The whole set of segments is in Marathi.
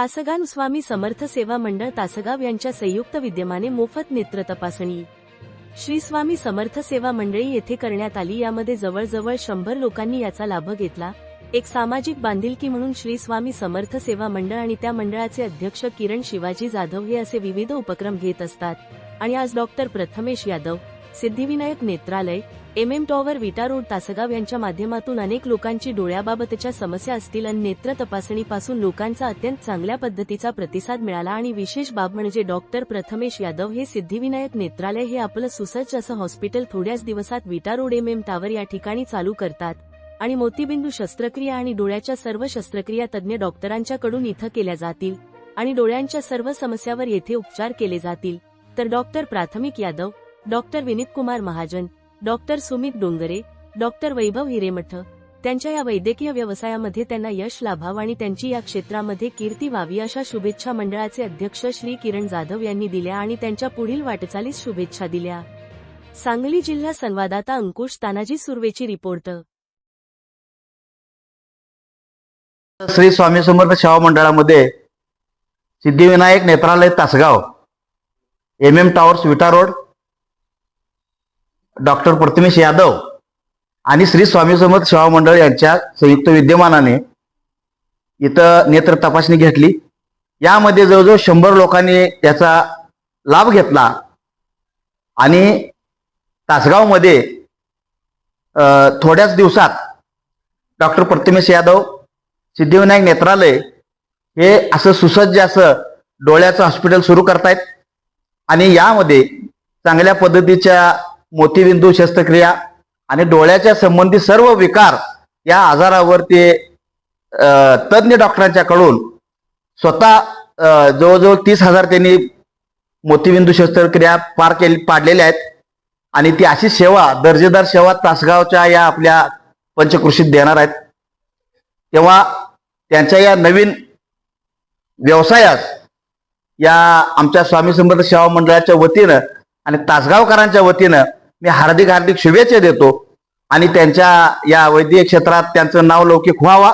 तासगान स्वामी समर्थ सेवा मंडळ तासगाव यांच्या संयुक्त विद्यमाने मोफत नेत्र तपासणी. श्री स्वामी समर्थ सेवा मंडळी येथे करण्यात आली. यामध्ये जवळजवळ शंभर लोकांनी याचा लाभ घेतला. एक सामाजिक बांधिलकी म्हणून श्री स्वामी समर्थ सेवा मंडळ आणि त्या मंडळाचे अध्यक्ष किरण शिवाजी जाधव हे असे विविध उपक्रम घेत असतात. आणि आज doctor Prathamesh Yadav Siddhivinayak Netralaya M M tower Vita road Tasgaon यांच्या माध्यमातून अनेक लोकांची डोळ्याबाबतच्या समस्या असतील आणि नेत्र तपासणीपासून लोकांचा अत्यंत चांगल्या पद्धतीचा प्रतिसाद मिळाला आणि विशेष बाब म्हणजे डॉक्टर प्रथमेश यादव हे सिद्धिविनायक नेत्रालय हे आपलं सुसज्ज असं हॉस्पिटल थोड्याच दिवसात Vita road M M tower या ठिकाणी चालू करतात. आणि मोतीबिंदू शस्त्रक्रिया आणि डोळ्याच्या सर्व शस्त्रक्रिया तज्ज्ञ डॉक्टरांच्याकडून इथं केल्या जातील. आणि डोळ्यांच्या सर्व समस्यावर येथे उपचार केले जातील. तर डॉक्टर प्राथमिक Yadav doctor Vineet Kumar Mahajan doctor Sumit Dongre doctor Vaibhav Hiremath त्यांच्या या वैद्यकीय व्यवसायामध्ये त्यांना यश लाभावं आणि त्यांची या क्षेत्रामध्ये कीर्ती व्हावी अशा शुभेच्छा मंडळाचे अध्यक्ष श्री. किरण जाधव यांनी दिल्या आणि त्यांच्या पुढील वाटचालीस शुभेच्छा दिल्या. सांगली जिल्हा संवाददाता अंकुश तानाजी सुर्वेची रिपोर्ट. श्री स्वामी समर्थ सेवा मंडळामध्ये Siddhivinayak Netralaya Tasgaon M M towers Vita road doctor Prathamesh Yadav आणि श्री स्वामी समर्थ सेवा मंडळ यांच्या संयुक्त विद्यमानाने इथं नेत्र तपासणी घेतली. यामध्ये जवळजवळ शंभर लोकांनी त्याचा लाभ घेतला आणि तासगावमध्ये थोड्याच दिवसात डॉक्टर प्रथमेश यादव सिद्धिविनायक नेत्रालय हे असं सुसज्ज असं डोळ्याचं हॉस्पिटल सुरू करतायत. आणि यामध्ये चांगल्या पद्धतीच्या मोतीबिंदू शस्त्रक्रिया आणि डोळ्याच्या संबंधी सर्व विकार या आजारावर ते तज्ज्ञ डॉक्टरांच्याकडून स्वतः जवळजवळ तीस हजार त्यांनी मोतीबिंदू शस्त्रक्रिया पार केली पाडलेल्या आहेत. आणि ती अशी सेवा दर्जेदार सेवा तासगावच्या या आपल्या पंचकृषीत देणार आहेत. तेव्हा त्यांच्या या नवीन व्यवसायास या आमच्या स्वामी समर्थ सेवा मंडळाच्या वतीनं आणि तासगावकरांच्या वतीनं मी हार्दिक हार्दिक शुभेच्छा देतो. आणि त्यांच्या या वैद्यकीय क्षेत्रात त्यांचं नाव लौकिक व्हावा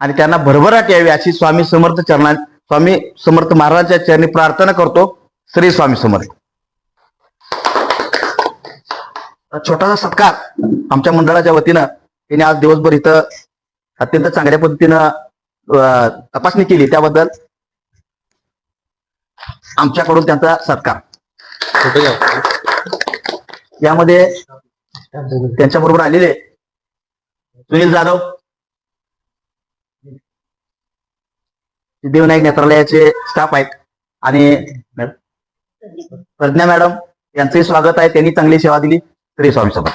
आणि त्यांना भरभराट यावी अशी स्वामी समर्थ चरणा स्वामी समर्थ महाराजांच्या चरणी प्रार्थना करतो. श्री स्वामी समर्थ. छोटासा सत्कार आमच्या मंडळाच्या वतीनं. त्यांनी आज दिवसभर इथं अत्यंत चांगल्या पद्धतीनं तपासणी केली त्याबद्दल. आमच्याकडून त्यांचा सत्कार. यामध्ये त्यांच्या बरोबर आलेले सुनील जाधव. सिद्धिविनायक नेत्रालयाचे स्टाफ आहेत. आणि प्रज्ञा मॅडम यांचंही स्वागत आहे. त्यांनी चांगली सेवा दिली. तरी स्वामी सभा